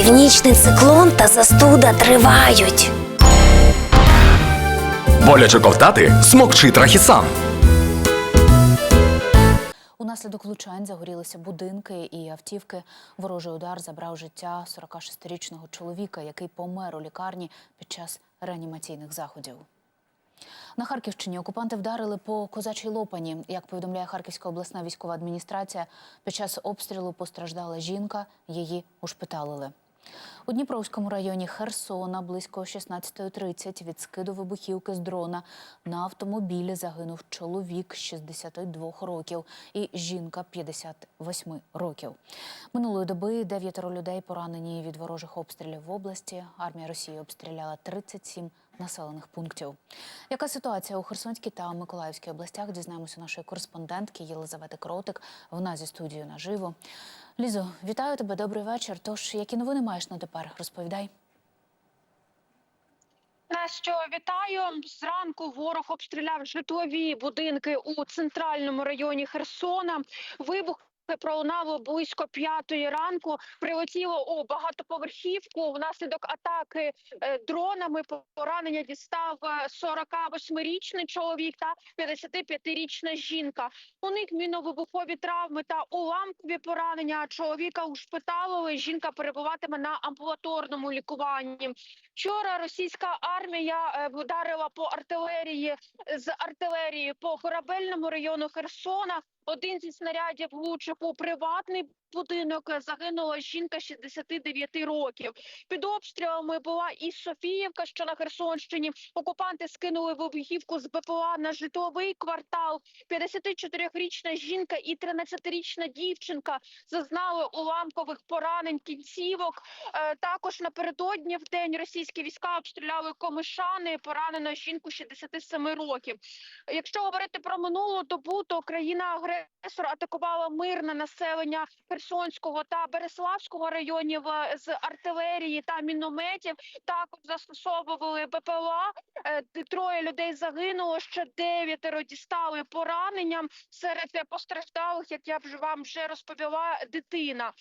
Північний циклон та застуда тривають. Боляче ковтати смокчи трахісан. Унаслідок влучань загорілися будинки і автівки. Ворожий удар забрав життя 46-річного чоловіка, який помер у лікарні під час реанімаційних заходів. На Харківщині окупанти вдарили по козачій лопані. Як повідомляє Харківська обласна військова адміністрація, під час обстрілу постраждала жінка, її ушпиталили. У Дніпровському районі Херсона близько 16.30 від скиду вибухівки з дрона на автомобілі загинув чоловік 62 років і жінка 58 років. Минулої доби дев'ятеро людей поранені від ворожих обстрілів в області. Армія Росії обстріляла 37 населених пунктів. Яка ситуація у Херсонській та Миколаївській областях? Дізнаємося нашої кореспондентки Єлизавети Кротик. Вона зі студією наживо. Лізо, вітаю тебе. Добрий вечір. Тож, які новини маєш на тепер? Розповідай. Настю, вітаю. Зранку ворог обстріляв житлові будинки у центральному районі Херсона. Вибух пролунало близько п'ятої ранку. Прилетіло у багатоповерхівку. Внаслідок атаки е, дронами поранення дістав е, 48-річний чоловік та 55-річна жінка. У них міновибухові травми та уламкові поранення. Чоловіка ушпиталили. Жінка перебуватиме на амбулаторному лікуванні. Вчора російська армія е, вдарила по артилерії з артилерії по корабельному району Херсона. Один зі снарядів влучив у приватний будинок. Загинула жінка 69 років. Під обстрілами була і Софіївка, що на Херсонщині. Окупанти скинули вибухівку з БПЛА на житловий квартал. 54-річна жінка і 13-річна дівчинка зазнали уламкових поранень кінцівок. Е, Також напередодні в день російські війська обстріляли комишани. Поранено жінку 67 років. Якщо говорити про минулу добу, то країна-агресор атакувала мирне населення Херсонського та Береславського районів е, з артилерії та мінометів. Також застосовували БПЛА. Е, Троє людей загинуло, ще дев'ятеро дістали поранення. Серед е, постраждалих, як я вже вам вже розповіла, дитина.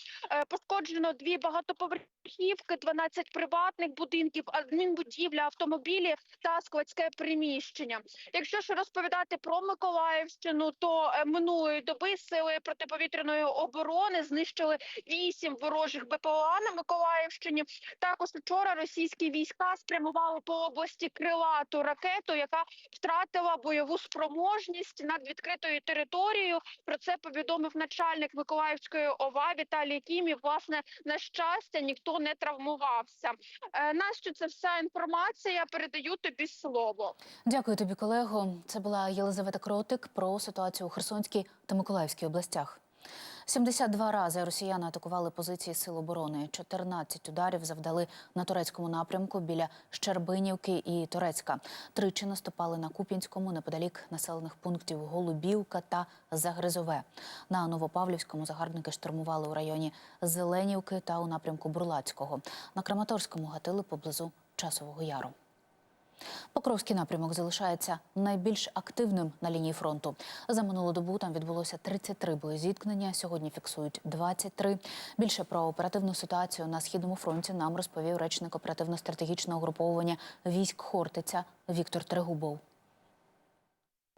Пошкоджено дві багатоповерхівки, 12 приватних будинків, адмінбудівля, автомобілі та складське приміщення. Якщо ж розповідати про Миколаївщину, то минулої доби сили протиповітряної оборони знищили вісім ворожих БПЛА на Миколаївщині. Також вчора російські війська спрямували по області крилату ракету, яка втратила бойову спроможність над відкритою територією. Про це повідомив начальник Миколаївської ОВА Віталій Кім. І, власне, на щастя, ніхто не травмувався. Е, Настю, це вся інформація. Передаю тобі слово. Дякую тобі, колего. Це була Єлизавета Кротик про ситуацію у Херсонській та Миколаївській областях. 72 рази росіяни атакували позиції сил оборони. 14 ударів завдали на турецькому напрямку біля Щербинівки і Турецька. Тричі наступали на Куп'янському неподалік населених пунктів Голубівка та Загризове. На Новопавлівському загарбники штурмували у районі Зеленівки та у напрямку Бурлацького. На Краматорському гатили поблизу Часового Яру. Покровський напрямок залишається найбільш активним на лінії фронту. За минулу добу там відбулося 33 боєзіткнення. Сьогодні фіксують 23. Більше про оперативну ситуацію на східному фронті нам розповів речник оперативно-стратегічного груповування військ Хортиця Віктор Трегубов.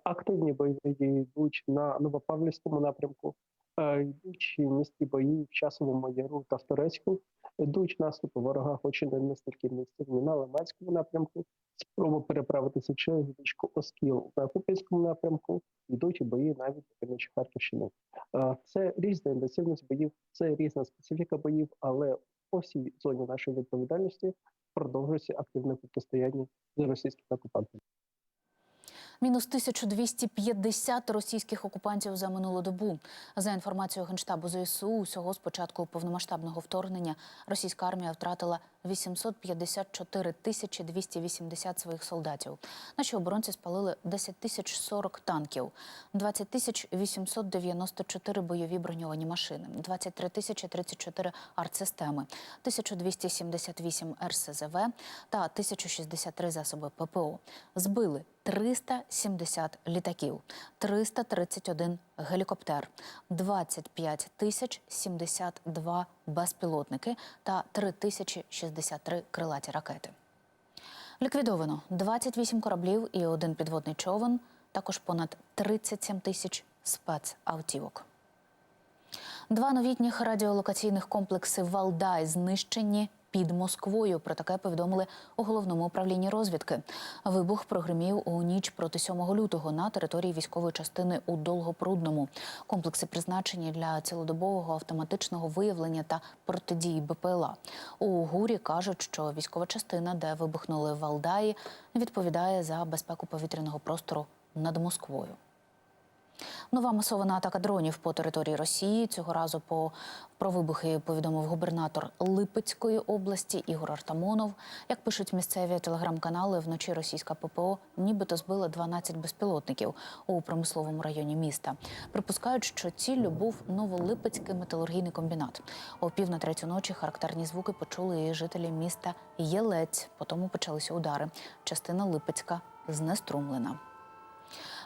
активні бойові дії йдуть на Новопавлівському напрямку, е, йдуть міські бої в Часовому Яру та в Турецьку, йдуть наступи ворога, хоч і не настільки інтенсивні на Лиманському напрямку, спроба переправитися через річку Оскіл на Куп'янському напрямку, йдуть бої навіть на півночі Харківщини. Е, Це різна інтенсивність боїв, це різна специфіка боїв, але по всій зоні нашої відповідальності продовжується активне протистояння з російськими окупантами. Мінус 1250 російських окупантів за минулу добу. За інформацією Генштабу ЗСУ, усього з початку повномасштабного вторгнення російська армія втратила 854 тисячі 280 своїх солдатів. Наші оборонці спалили 10 тисяч 40 танків, 20 тисяч 894 бойові броньовані машини, 23 тисячі 34 артсистеми, 1278 РСЗВ та 1063 засоби ППО. Збили 370 літаків, 331 гелікоптер, 25 тисяч 72 безпілотники та 3063 крилаті ракети. Ліквідовано 28 кораблів і один підводний човен, також понад 37 тисяч спецавтівок. Два новітніх радіолокаційних комплекси Валдай знищені під Москвою. Про таке повідомили у головному управлінні розвідки. Вибух прогримів у ніч проти 7 лютого на території військової частини у Долгопрудному. Комплекси призначені для цілодобового автоматичного виявлення та протидії БПЛА. У гурі кажуть, що військова частина, де вибухнули Валдаї, відповідає за безпеку повітряного простору над Москвою. Нова масована атака дронів по території Росії. Цього разу по про вибухи повідомив губернатор Липецької області Ігор Артамонов. Як пишуть місцеві телеграм-канали, вночі російська ППО нібито збила 12 безпілотників у промисловому районі міста. Припускають, що ціллю був новолипецький металургійний комбінат. О пів на третю ночі характерні звуки почули і жителі міста Єлець. Потім почалися удари. Частина Липецька знеструмлена.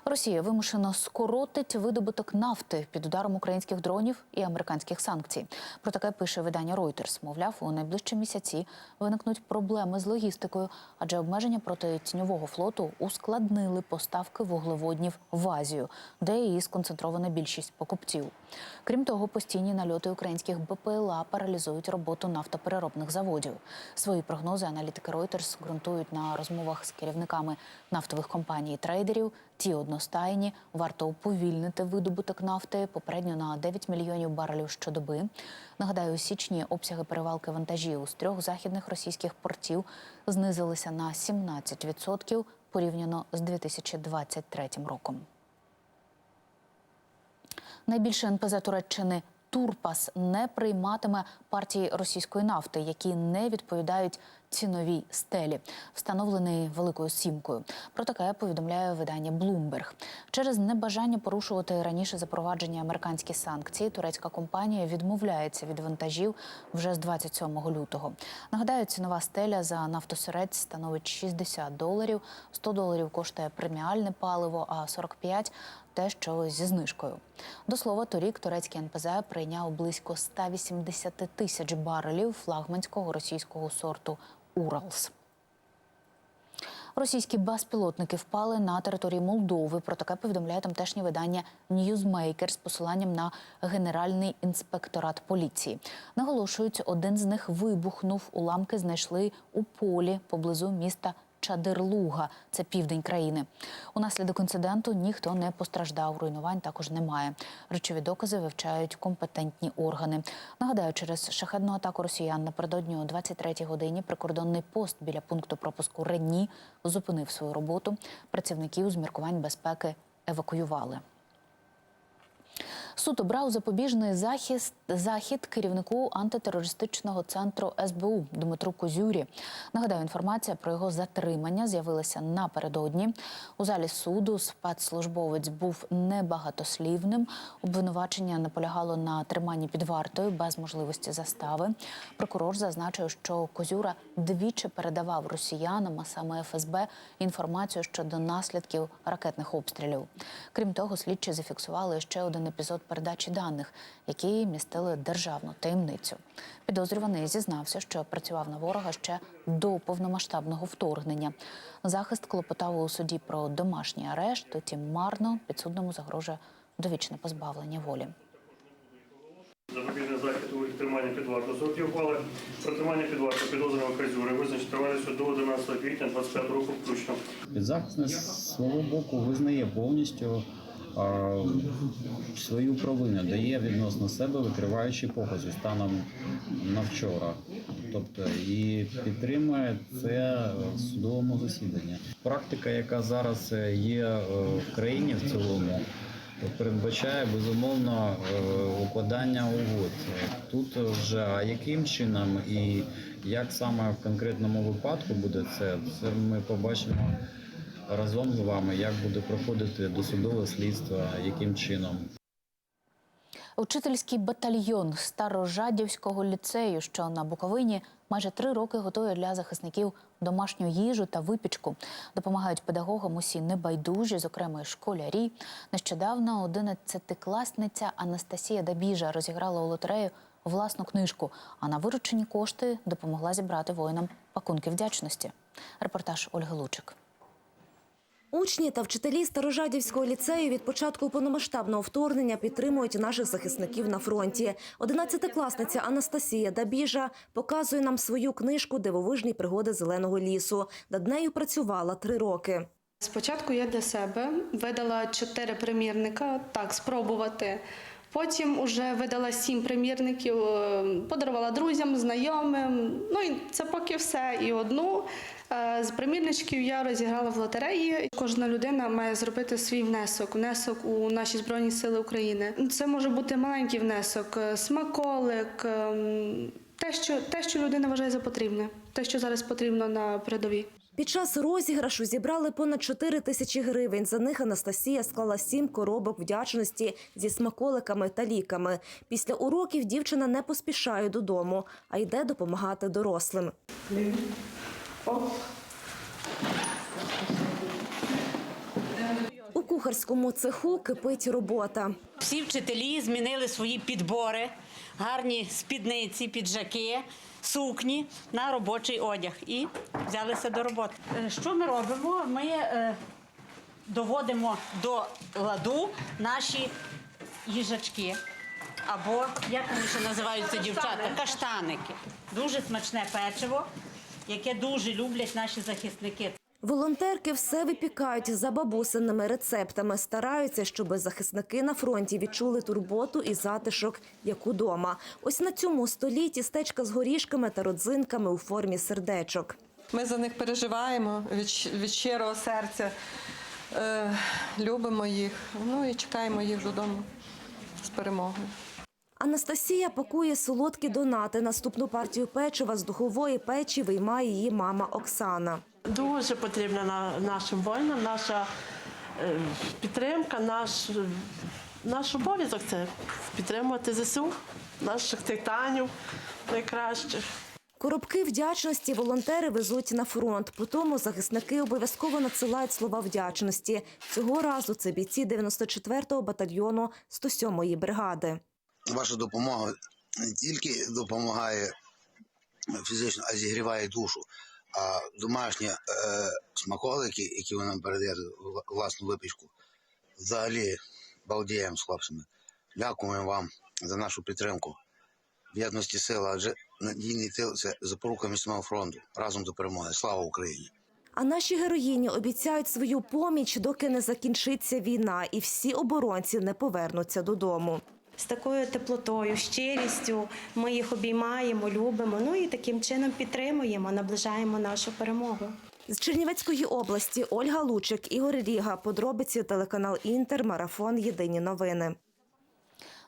Росія вимушено скоротить видобуток нафти під ударом українських дронів і американських санкцій. Про таке пише видання Reuters. Мовляв, у найближчі місяці виникнуть проблеми з логістикою, адже обмеження проти тіньового флоту ускладнили поставки вуглеводнів в Азію, де і сконцентрована більшість покупців. Крім того, постійні нальоти українських БПЛА паралізують роботу нафтопереробних заводів. Свої прогнози аналітики Reuters ґрунтують на розмовах з керівниками нафтових компаній і трейдерів. Ті одностайні варто уповільнити видобуток нафти попередньо на 9 мільйонів барелів щодоби. Нагадаю, у січні обсяги перевалки вантажів з трьох західних російських портів знизилися на 17% порівняно з 2023 роком. Найбільше НПЗ Туреччини Турпас не прийматиме партії російської нафти, які не відповідають ціновій стелі, встановлений великою сімкою. Про таке повідомляє видання Bloomberg. Через небажання порушувати раніше запроваджені американські санкції. Турецька компанія відмовляється від вантажів вже з 27 лютого. Нагадаю, цінова стеля за нафтосерець становить 60 доларів, 100 доларів коштує преміальне паливо, а 45 – те, що зі знижкою. До слова, торік турецький НПЗ прийняв близько 180 тисяч барелів флагманського російського сорту Уралс. Російські безпілотники впали на території Молдови. Про таке повідомляє тамтешнє видання Newsmaker з посиланням на Генеральний інспекторат поліції. Наголошують, один з них вибухнув. Уламки знайшли у полі поблизу міста Чадирлуга, це південь країни. Унаслідок інциденту ніхто не постраждав. Руйнувань також немає. Речові докази вивчають компетентні органи. Нагадаю, через шахедну атаку росіян напередодні о 23-й годині прикордонний пост біля пункту пропуску Рені зупинив свою роботу. Працівників з міркувань безпеки евакуювали. Суд обрав запобіжний захист захід керівнику антитерористичного центру СБУ Дмитру Козюрі. Нагадаю, інформація про його затримання з'явилася напередодні. У залі суду спецслужбовець був небагатослівним. Обвинувачення наполягало на триманні під вартою без можливості застави. Прокурор зазначив, що Козюра двічі передавав росіянам, а саме ФСБ, інформацію щодо наслідків ракетних обстрілів. Крім того, слідчі зафіксували ще один епізод передачі даних, які містили державну таємницю. Підозрюваний зізнався, що працював на ворога ще до повномасштабного вторгнення. Захист клопотав у суді про домашній арешт, утім марно підсудному загрожує довічне позбавлення волі. Запобіжний захід у триманні під вартою. Сроки ухвали про тримання під вартою підозрюваного Козюри визначить тривалістю до 11 квітня 25 року включно. Підзахисний з свого боку визнає повністю свою провину, дає відносно себе викриваючі покази станом на вчора. Тобто і підтримує це в судовому засіданні. Практика, яка зараз є е, в країні в цілому, передбачає безумовно е, укладання угод. Тут вже а яким чином і як саме в конкретному випадку буде це, це ми побачимо разом з вами, як буде проходити досудове слідство, яким чином. Учительський батальйон Старожадівського ліцею, що на Буковині, майже три роки готує для захисників домашню їжу та випічку. Допомагають педагогам усі небайдужі, зокрема й школярі. Нещодавно 11-класниця Анастасія Дабіжа розіграла у лотерею власну книжку, а на виручені кошти допомогла зібрати воїнам пакунки вдячності. Репортаж Ольги Лучик. Учні та вчителі Старожадівського ліцею від початку повномасштабного вторгнення підтримують наших захисників на фронті. Одинадцятикласниця Анастасія Дабіжа показує нам свою книжку Дивовижні пригоди зеленого лісу. Над нею працювала три роки. Спочатку я для себе видала чотири примірника, так, спробувати. Потім вже видала сім примірників, е, подарувала друзям, знайомим. Ну і це поки все. І одну е, з примірничків я розіграла в лотереї. Кожна людина має зробити свій внесок, внесок у наші Збройні Сили України. Це може бути маленький внесок, е, смаколик, ем, те, що, те, що людина вважає за потрібне, те, що зараз потрібно на передовій. Під час розіграшу зібрали понад 4 тисячі гривень. За них Анастасія склала сім коробок вдячності зі смаколиками та ліками. Після уроків дівчина не поспішає додому, а йде допомагати дорослим. У кухарському цеху кипить робота. Всі вчителі змінили свої підбори, гарні спідниці, піджаки, сукні на робочий одяг і взялися до роботи. Е, Що ми робимо? Ми е, доводимо до ладу наші їжачки. Або, як вони ще називаються дівчата, каштаники. Дуже смачне печиво, яке дуже люблять наші захисники. Волонтерки все випікають за бабусиними рецептами. Стараються, щоб захисники на фронті відчули турботу і затишок, як удома. Ось на цьому столі тістечка з горішками та родзинками у формі сердечок. Ми за них переживаємо від, від щирого серця, е, любимо їх, ну і чекаємо їх додому з перемогою. Анастасія пакує солодкі донати. Наступну партію печива з духової печі виймає її мама Оксана. Дуже потрібна на- нашим воїнам наша е, підтримка, наш, наш обов'язок це підтримувати ЗСУ, наших титанів найкращих. Коробки вдячності волонтери везуть на фронт. По тому захисники обов'язково надсилають слова вдячності. Цього разу це бійці 94-го батальйону 107-ї бригади. Ваша допомога не тільки допомагає фізично, а зігріває душу. А домашні е, смаколики, які ви нам власну випічку, взагалі балдіємо з хлопцями. Дякуємо вам за нашу підтримку. В єдності сила, адже надійний тил це запорука міцного фронту. Разом до перемоги. Слава Україні! А наші героїні обіцяють свою поміч, доки не закінчиться війна, і всі оборонці не повернуться додому. З такою теплотою, щирістю ми їх обіймаємо, любимо. Ну і таким чином підтримуємо, наближаємо нашу перемогу. З Чернівецької області Ольга Лучик, Ігор Ріга. Подробиці телеканал Інтер. Марафон. Єдині новини.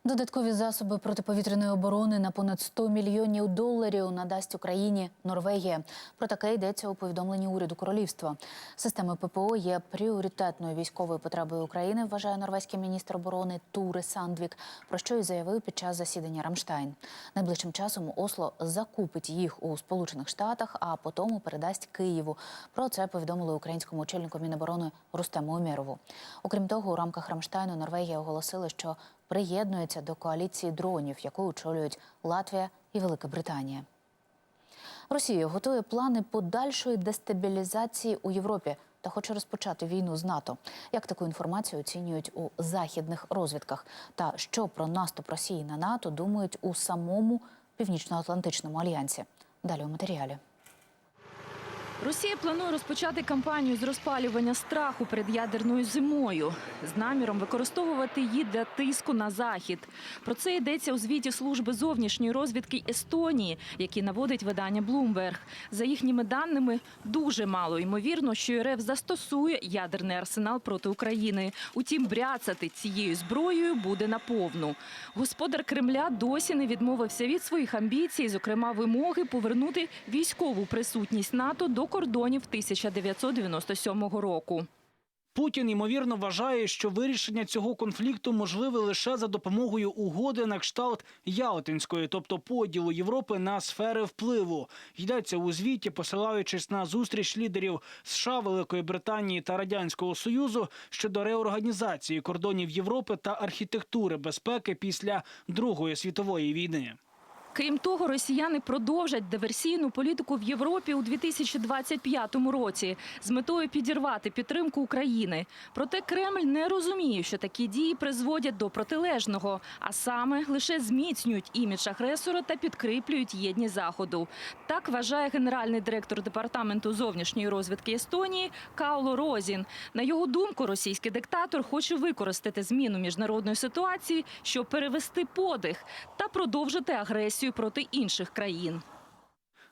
Додаткові засоби протиповітряної оборони на понад 100 мільйонів доларів надасть Україні Норвегія. Про таке йдеться у повідомленні уряду королівства. Системи ППО є пріоритетною військовою потребою України, вважає норвезький міністр оборони Туре Сандвік, про що й заявив під час засідання Рамштайн. Найближчим часом Осло закупить їх у Сполучених Штатах, а потім передасть Києву. Про це повідомили українському очільнику Міноборони Рустему Умєрову. Окрім того, у рамках Рамштайну Норвегія оголосила, що приєднується до коаліції дронів, яку очолюють Латвія і Велика Британія. Росія готує плани подальшої дестабілізації у Європі та хоче розпочати війну з НАТО. Як таку інформацію оцінюють у західних розвідках? Та що про наступ Росії на НАТО думають у самому Північно-Атлантичному альянсі? Далі у матеріалі. Росія планує розпочати кампанію з розпалювання страху перед ядерною зимою з наміром використовувати її для тиску на захід. Про це йдеться у звіті служби зовнішньої розвідки Естонії, які наводить видання Bloomberg. За їхніми даними, дуже мало ймовірно, що РФ застосує ядерний арсенал проти України. Утім, бряцати цією зброєю буде наповну. Господар Кремля досі не відмовився від своїх амбіцій, зокрема вимоги повернути військову присутність НАТО до кордонів 1997 року. Путін ймовірно вважає, що вирішення цього конфлікту можливе лише за допомогою угоди на кшталт Ялтинської, тобто поділу Європи на сфери впливу. Йдеться у звіті, посилаючись на зустріч лідерів США, Великої Британії та Радянського Союзу щодо реорганізації кордонів Європи та архітектури безпеки після Другої світової війни. Крім того, росіяни продовжать диверсійну політику в Європі у 2025 році з метою підірвати підтримку України. Проте Кремль не розуміє, що такі дії призводять до протилежного, а саме лише зміцнюють імідж агресора та підкріплюють єдність заходу. Так вважає генеральний директор департаменту зовнішньої розвідки Естонії Кауло Розін. На його думку, російський диктатор хоче використати зміну міжнародної ситуації, щоб перевести подих та продовжити агресію проти інших країн.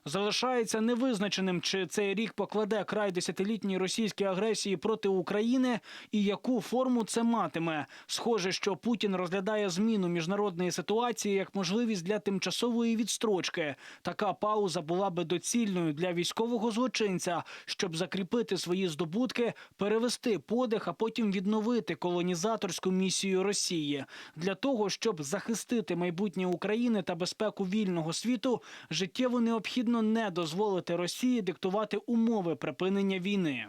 Залишається невизначеним, чи цей рік покладе край десятилітній російській агресії проти України і яку форму це матиме. Схоже, що Путін розглядає зміну міжнародної ситуації як можливість для тимчасової відстрочки. Така пауза була би доцільною для військового злочинця, щоб закріпити свої здобутки, перевести подих, а потім відновити колонізаторську місію Росії для того, щоб захистити майбутнє України та безпеку вільного світу, життєво необхідно не дозволити Росії диктувати умови припинення війни.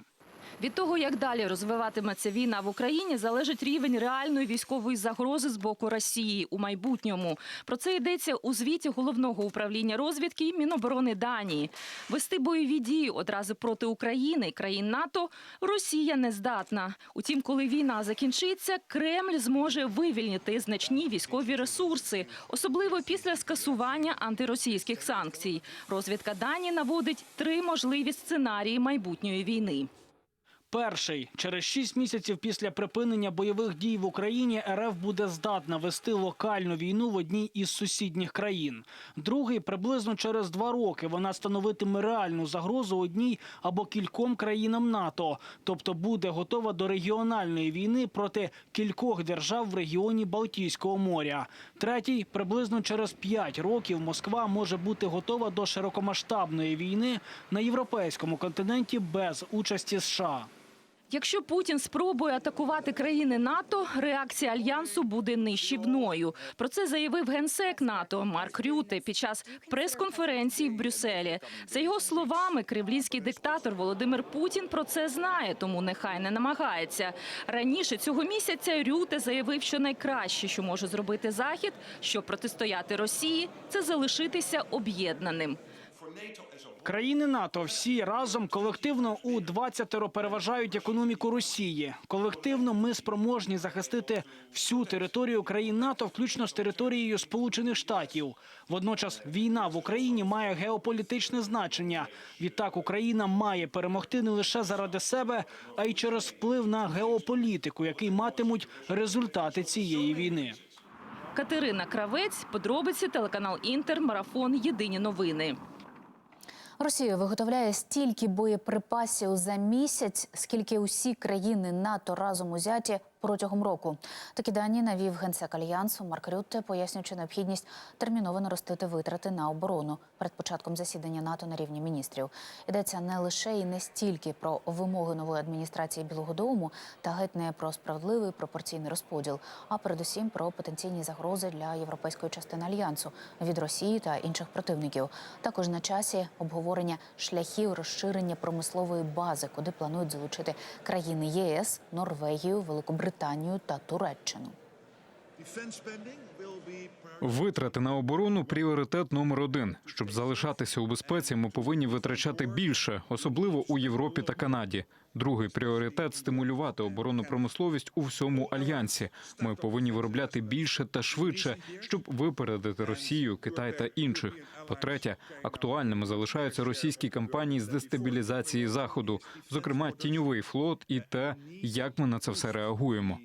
Від того, як далі розвиватиметься війна в Україні, залежить рівень реальної військової загрози з боку Росії у майбутньому. Про це йдеться у звіті головного управління розвідки Міноборони Данії. Вести бойові дії одразу проти України і країн НАТО Росія не здатна. Утім, коли війна закінчиться, Кремль зможе вивільнити значні військові ресурси, особливо після скасування антиросійських санкцій. Розвідка Данії наводить три можливі сценарії майбутньої війни. Перший через шість місяців після припинення бойових дій в Україні РФ буде здатна вести локальну війну в одній із сусідніх країн. Другий приблизно через два роки вона становитиме реальну загрозу одній або кільком країнам НАТО, тобто буде готова до регіональної війни проти кількох держав в регіоні Балтійського моря. Третій приблизно через п'ять років Москва може бути готова до широкомасштабної війни на європейському континенті без участі США. Якщо Путін спробує атакувати країни НАТО, реакція альянсу буде нищівною. Про це заявив генсек НАТО Марк Рюте під час прес-конференції в Брюсселі. За його словами, кремлівський диктатор Володимир Путін про це знає, тому нехай не намагається. Раніше цього місяця Рюте заявив, що найкраще, що може зробити Захід, щоб протистояти Росії, це залишитися об'єднаним. Країни НАТО всі разом колективно у 20 переважають економіку Росії. Колективно ми спроможні захистити всю територію країн НАТО, включно з територією Сполучених Штатів. Водночас війна в Україні має геополітичне значення. Відтак Україна має перемогти не лише заради себе, а й через вплив на геополітику, який матимуть результати цієї війни. Катерина Кравець, подробиці, телеканал Інтер, марафон. Єдині новини. Росія виготовляє стільки боєприпасів за місяць, скільки усі країни НАТО разом узяті протягом року. Такі дані навів генсек альянсу Марк Рютте, пояснюючи необхідність терміново наростити витрати на оборону перед початком засідання НАТО на рівні міністрів. Йдеться не лише і не стільки про вимоги нової адміністрації Білого Дому та геть не про справедливий пропорційний розподіл, а передусім про потенційні загрози для європейської частини альянсу від Росії та інших противників. Також на часі обговорення шляхів розширення промислової бази, куди планують залучити країни ЄС, Норвегію, Великобританію та Туреччину. Витрати на оборону пріоритет номер один. Щоб залишатися у безпеці, ми повинні витрачати більше, особливо у Європі та Канаді. Другий пріоритет стимулювати оборонну промисловість у всьому альянсі. Ми повинні виробляти більше та швидше, щоб випередити Росію, Китай та інших. По-третє, актуальними залишаються російські кампанії з дестабілізації заходу, зокрема тіньовий флот, і те, як ми на це все реагуємо.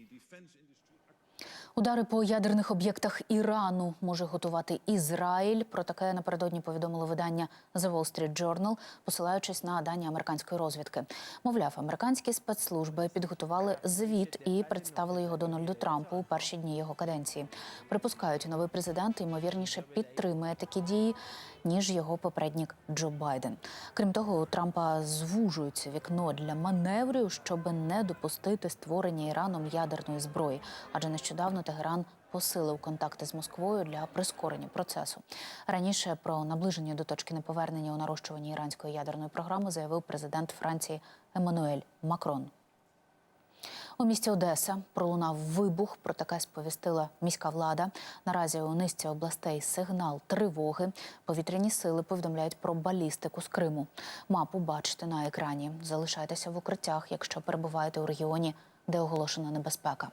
Удари по ядерних об'єктах Ірану може готувати Ізраїль. Про таке напередодні повідомило видання The Wall Street Journal, посилаючись на дані американської розвідки. Мовляв, американські спецслужби підготували звіт і представили його Дональду Трампу у перші дні його каденції. Припускають, новий президент ймовірніше підтримує такі дії. Ніж його попередник Джо Байден. Крім того, у Трампа звужується вікно для маневрів, щоб не допустити створення Іраном ядерної зброї, адже нещодавно Тегеран посилив контакти з Москвою для прискорення процесу. Раніше про наближення до точки неповернення у нарощуванні іранської ядерної програми заявив президент Франції Еммануель Макрон. У місті Одеса пролунав вибух. Про таке сповістила міська влада. Наразі у низці областей сигнал тривоги. Повітряні сили повідомляють про балістику з Криму. Мапу бачите на екрані. Залишайтеся в укриттях, якщо перебуваєте у регіоні, де оголошена небезпека.